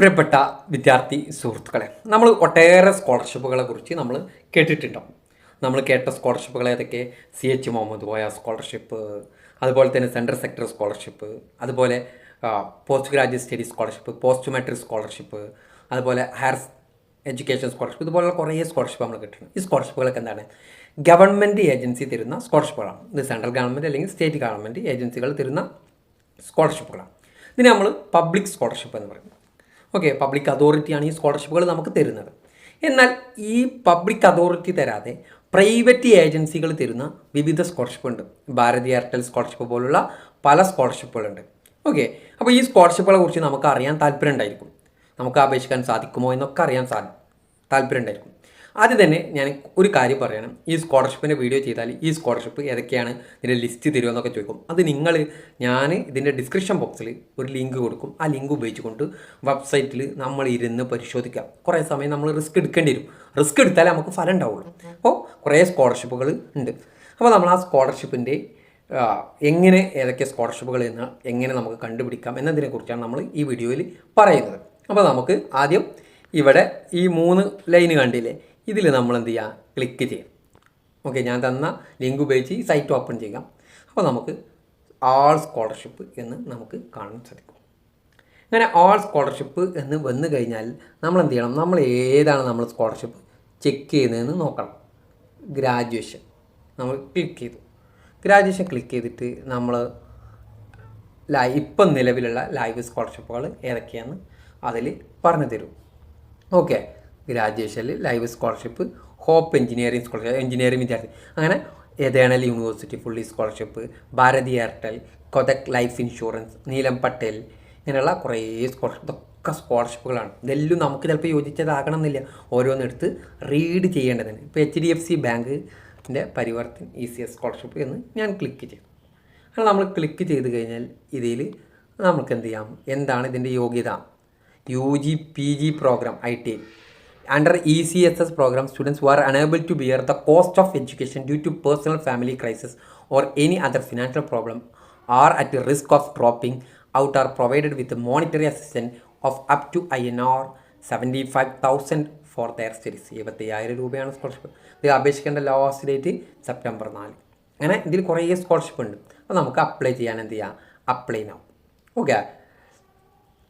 പ്രിയപ്പെട്ട വിദ്യാർത്ഥി സുഹൃത്തുക്കളെ നമ്മൾ ഒട്ടേറെ സ്കോളർഷിപ്പുകളെ കുറിച്ച് നമ്മൾ കേട്ടിട്ടുണ്ടാവും നമ്മൾ കേട്ട സ്കോളർഷിപ്പുകൾ ഏതൊക്കെ? C H Muhammad Koya scholarship അതുപോലെ തന്നെ സെൻട്രൽ സെക്ടർ സ്കോളർഷിപ്പ് അതുപോലെ post graduate study scholarship post matric scholarship അതുപോലെ ഹയർ എഡ്യൂക്കേഷൻ സ്കോളർഷിപ്പ് ഇതുപോലുള്ള കുറേ സ്കോളർഷിപ്പ് നമ്മൾ കിട്ടുന്നത് ഈ സ്കോളർഷിപ്പുകളൊക്കെ എന്താണ്? ഗവൺമെന്റ് ഏജൻസി തരുന്ന സ്കോളർഷിപ്പുകളാണ്. ഇത് സെൻട്രൽ ഗവൺമെന്റ് അല്ലെങ്കിൽ സ്റ്റേറ്റ് ഗവൺമെന്റ് ഏജൻസികൾ തരുന്ന സ്കോളർഷിപ്പുകളാണ്. ഇതിന് നമ്മൾ പബ്ലിക് സ്കോളർഷിപ്പ് എന്ന് പറയും. ഓക്കെ പബ്ലിക് അതോറിറ്റിയാണ് ഈ സ്കോളർഷിപ്പുകൾ നമുക്ക് തരുന്നത്. എന്നാൽ ഈ പബ്ലിക് അതോറിറ്റി തരാതെ പ്രൈവറ്റ് ഏജൻസികൾ തരുന്ന വിവിധ സ്കോളർഷിപ്പുണ്ട് ഭാരതി എയർടെൽ സ്കോളർഷിപ്പ് പോലുള്ള പല സ്കോളർഷിപ്പുകളുണ്ട് ഓക്കെ അപ്പോൾ ഈ സ്കോളർഷിപ്പുകളെ കുറിച്ച് നമുക്ക് അറിയാൻ താല്പര്യം ഉണ്ടായിരിക്കും. നമുക്ക് അപേക്ഷിക്കാൻ സാധിക്കുമോ എന്നൊക്കെ അറിയാൻ സാ താല്പര്യം ഉണ്ടായിരിക്കും. ആദ്യം തന്നെ ഞാൻ ഒരു കാര്യം പറയണം. ഈ സ്കോളർഷിപ്പിന്റെ വീഡിയോ ചെയ്താൽ ഈ സ്കോളർഷിപ്പ് ഏതൊക്കെയാണ്? ഇതിന്റെ ലിസ്റ്റ് തരുമോ എന്നൊക്കെ ചോദിക്കും. അത് നിങ്ങൾ ഞാൻ ഇതിന്റെ ഡിസ്ക്രിപ്ഷൻ ബോക്സിൽ ഒരു ലിങ്ക് കൊടുക്കും. ആ ലിങ്ക് ഉപയോഗിച്ചുകൊണ്ട് വെബ്സൈറ്റിൽ നമ്മൾ ഇരുന്ന് പരിശോധിക്കാം. കുറേ സമയം നമ്മൾ റിസ്ക് എടുക്കേണ്ടി വരും. റിസ്ക് എടുത്താലേ നമുക്ക് ഫലം ഉണ്ടാവുള്ളൂ. അപ്പോൾ കുറേ സ്കോളർഷിപ്പുകൾ ഉണ്ട്. അപ്പോൾ നമ്മൾ ആ സ്കോളർഷിപ്പിന്റെ എങ്ങനെ ഏതൊക്കെ സ്കോളർഷിപ്പുകൾ എന്ന് എങ്ങനെ നമുക്ക് കണ്ടുപിടിക്കാം എന്നതിനെക്കുറിച്ചാണ് നമ്മൾ ഈ വീഡിയോയിൽ പറയുന്നത്. അപ്പോൾ നമുക്ക് ആദ്യം ഇവിടെ ഈ മൂന്ന് ലൈൻ കണ്ടില്ലേ? ഇതിൽ നമ്മൾ എന്ത് ചെയ്യുക ക്ലിക്ക് ചെയ്യാം. ഓക്കെ ഞാൻ തന്ന ലിങ്ക് ഉപയോഗിച്ച് ഈ സൈറ്റ് ഓപ്പൺ ചെയ്യാം. അപ്പോൾ നമുക്ക് ആൾ സ്കോളർഷിപ്പ് എന്ന് നമുക്ക് കാണാൻ സാധിക്കും. അങ്ങനെ ആൾ സ്കോളർഷിപ്പ് എന്ന് വന്നു കഴിഞ്ഞാൽ നമ്മൾ എന്ത് ചെയ്യണം? നമ്മൾ ഏതാണ് നമ്മൾ സ്കോളർഷിപ്പ് ചെക്ക് ചെയ്യുന്നതെന്ന് നോക്കണം. ഗ്രാജുവേഷൻ നമ്മൾ ക്ലിക്ക് ചെയ്തു. ഗ്രാജുവേഷൻ ക്ലിക്ക് ചെയ്തിട്ട് നമ്മൾ ലൈ ഇപ്പം നിലവിലുള്ള ലൈവ് സ്കോളർഷിപ്പുകൾ ഏതൊക്കെയാണെന്ന് അതിൽ പറഞ്ഞു തരും okay. ഗ്രാജുവേഷനിൽ live scholarship hope engineering scholarship engineering വിദ്യാർത്ഥി. അങ്ങനെ eternal university fully scholarship Bharti Airtel Kotak life insurance Neelam Patel ഇങ്ങനെയുള്ള കുറേ സ്കോളർഷിപ്പ് ഇതൊക്കെ സ്കോളർഷിപ്പുകളാണ് ഇതെല്ലാം നമുക്ക് ചിലപ്പോൾ യോജിച്ചതാകണം എന്നില്ല ഓരോന്നെടുത്ത് റീഡ് ചെയ്യേണ്ടതിന് ഇപ്പോൾ എച്ച് ഡി എഫ് സി ബാങ്കിന്റെ Parivartan E C S scholarship എന്ന് ഞാൻ ക്ലിക്ക് ചെയ്യും അങ്ങനെ നമ്മൾ ക്ലിക്ക് ചെയ്ത് കഴിഞ്ഞാൽ ഇതിൽ നമുക്ക് എന്ത് ചെയ്യാം? എന്താണ് ഇതിന്റെ യോഗ്യത? U G P G program I T under E C S S program students who are unable to bear the cost of education due to personal family crisis or any other financial problem are at risk of dropping out are provided with a monetary assistance of up to INR seventy five thousand for their studies ഇരുപത്തയ്യായിരം രൂപയാണ് scholarship ഇത് അപേക്ഷിക്കേണ്ട last date September നാല് അങ്ങനെ ഇതിൽ കുറേ scholarship ഉണ്ട് അപ്പോൾ നമുക്ക് അപ്ലൈ ചെയ്യാൻ എന്ത് ചെയ്യാം അപ്ലൈ നാവും ഓക്കെ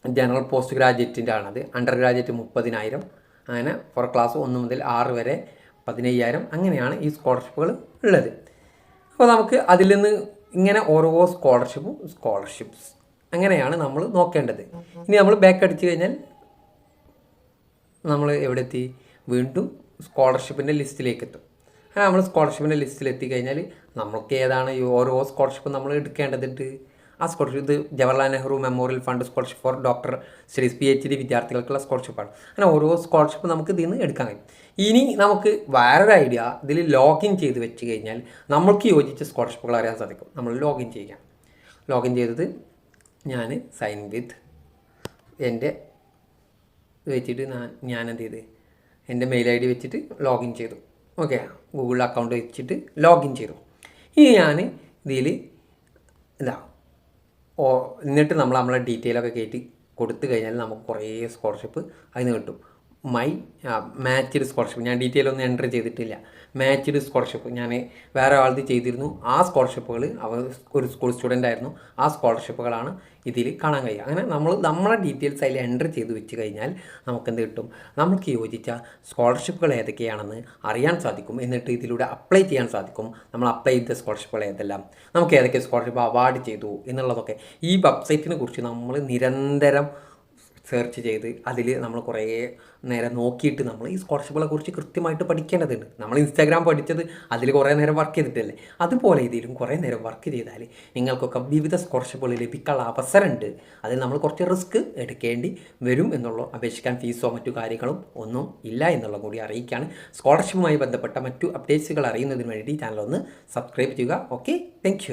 ജനറൽ പോസ്റ്റ് ഗ്രാജുവേറ്റിന്റെ ആണത്. അണ്ടർ ഗ്രാജുവേറ്റ് മുപ്പതിനായിരം. അങ്ങനെ ഫോർ ക്ലാസ് ഒന്ന് മുതൽ ആറ് വരെ പതിനയ്യായിരം. അങ്ങനെയാണ് ഈ സ്കോളർഷിപ്പുകൾ ഉള്ളത്. അപ്പോൾ നമുക്ക് അതിൽ നിന്ന് ഇങ്ങനെ ഓരോ സ്കോളർഷിപ്പും സ്കോളർഷിപ്സ് അങ്ങനെയാണ് നമ്മൾ നോക്കേണ്ടത്. ഇനി നമ്മൾ ബാക്ക് അടിച്ചു കഴിഞ്ഞാൽ നമ്മൾ എവിടെ എത്തി? വീണ്ടും സ്കോളർഷിപ്പിന്റെ ലിസ്റ്റിലേക്ക് എത്തും. അങ്ങനെ നമ്മൾ സ്കോളർഷിപ്പിന്റെ ലിസ്റ്റിൽ എത്തിക്കഴിഞ്ഞാൽ നമുക്ക് ഏതാണ് ഓരോ സ്കോളർഷിപ്പ് നമ്മൾ എടുക്കേണ്ടതുണ്ട്? ആ സ്കോളർഷിപ്പ് ഇത് Jawaharlal Nehru memorial fund scholarship for doctor studies P H D വിദ്യാർത്ഥികൾക്കുള്ള സ്കോളർഷിപ്പാണ് അങ്ങനെ ഓരോ സ്കോളർഷിപ്പ് നമുക്ക് ഇതിൽ നിന്ന് എടുക്കാൻ കഴിയും. ഇനി നമുക്ക് വേറൊരു ഐഡിയ ഇതിൽ ലോഗിൻ ചെയ്ത് വെച്ച് കഴിഞ്ഞാൽ നമ്മൾക്ക് യോജിച്ച സ്കോളർഷിപ്പുകൾ അറിയാൻ സാധിക്കും. നമ്മൾ ലോഗിൻ ചെയ്യാം ലോഗിൻ ചെയ്തത് ഞാൻ സൈൻ വിത്ത് എന്റെ വെച്ചിട്ട് ഞാൻ ഞാൻ എന്ത് ചെയ്ത്? എന്റെ മെയിൽ ഐ ഡി വെച്ചിട്ട് ലോഗിൻ ചെയ്തു. ഓക്കെ ഗൂഗിൾ അക്കൗണ്ട് വെച്ചിട്ട് ലോഗിൻ ചെയ്തു. ഇനി ഞാൻ ഇതിൽ ഇതാ ഓ എന്നിട്ട് നമ്മൾ നമ്മളെ ഡീറ്റെയിൽ ഒക്കെ കയറ്റി കൊടുത്തു കഴിഞ്ഞാൽ നമുക്ക് കുറേ സ്കോളർഷിപ്പ് അതിന് കിട്ടും. മൈ മാച്ച്ഡ് സ്കോളർഷിപ്പ് ഞാൻ ഡീറ്റെയിൽ ഒന്നും എന്റർ ചെയ്തിട്ടില്ല. മാച്ച്ഡ് സ്കോളർഷിപ്പ് ഞാൻ വേറെ ആളത് ചെയ്തിരുന്നു. ആ സ്കോളർഷിപ്പുകൾ അവർ ഒരു സ്കൂൾ സ്റ്റുഡന്റ് ആയിരുന്നു. ആ സ്കോളർഷിപ്പുകളാണ് ഇതിൽ കാണാൻ കഴിയുക. അങ്ങനെ നമ്മൾ നമ്മളെ ഡീറ്റെയിൽസ് അതിൽ എന്റർ ചെയ്ത് വെച്ച് കഴിഞ്ഞാൽ നമുക്ക് എന്ത് കിട്ടും? നമുക്ക് യോജിച്ച സ്കോളർഷിപ്പുകൾ ഏതൊക്കെയാണെന്ന് അറിയാൻ സാധിക്കും. എന്നിട്ട് ഇതിലൂടെ അപ്ലൈ ചെയ്യാൻ സാധിക്കും. നമ്മൾ അപ്ലൈ ചെയ്ത സ്കോളർഷിപ്പുകൾ ഏതെല്ലാം? നമുക്ക് ഏതൊക്കെ സ്കോളർഷിപ്പ് അവാർഡ് ചെയ്തു എന്നുള്ളതൊക്കെ ഈ വെബ്സൈറ്റിനെ കുറിച്ച് നമ്മൾ നിരന്തരം സെർച്ച് ചെയ്ത് അതിൽ നമ്മൾ കുറേ നേരം നോക്കിയിട്ട് നമ്മൾ ഈ സ്കോളർഷിപ്പുകളെ കുറിച്ച് കൃത്യമായിട്ട് പഠിക്കേണ്ടതുണ്ട്. നമ്മൾ ഇൻസ്റ്റാഗ്രാം പഠിച്ചത് അതിൽ കുറേ നേരം വർക്ക് ചെയ്തിട്ടല്ലേ? അതുപോലെ ഇതിലും കുറേ നേരം വർക്ക് ചെയ്താൽ നിങ്ങൾക്കൊക്കെ വിവിധ സ്കോളർഷിപ്പുകൾ ലഭിക്കാനുള്ള അവസരമുണ്ട്. അതിൽ നമ്മൾ കുറച്ച് റിസ്ക് എടുക്കേണ്ടി വരും എന്നുള്ള അപേക്ഷിക്കാൻ ഫീസോ മറ്റു കാര്യങ്ങളും ഒന്നും ഇല്ല എന്നുള്ള കൂടി അറിയിക്കുകയാണ് സ്കോളർഷിപ്പുമായി ബന്ധപ്പെട്ട മറ്റു അപ്ഡേറ്റ്സുകൾ അറിയുന്നതിന് വേണ്ടി ചാനൽ ഒന്ന് സബ്സ്ക്രൈബ് ചെയ്യുക. Okay thank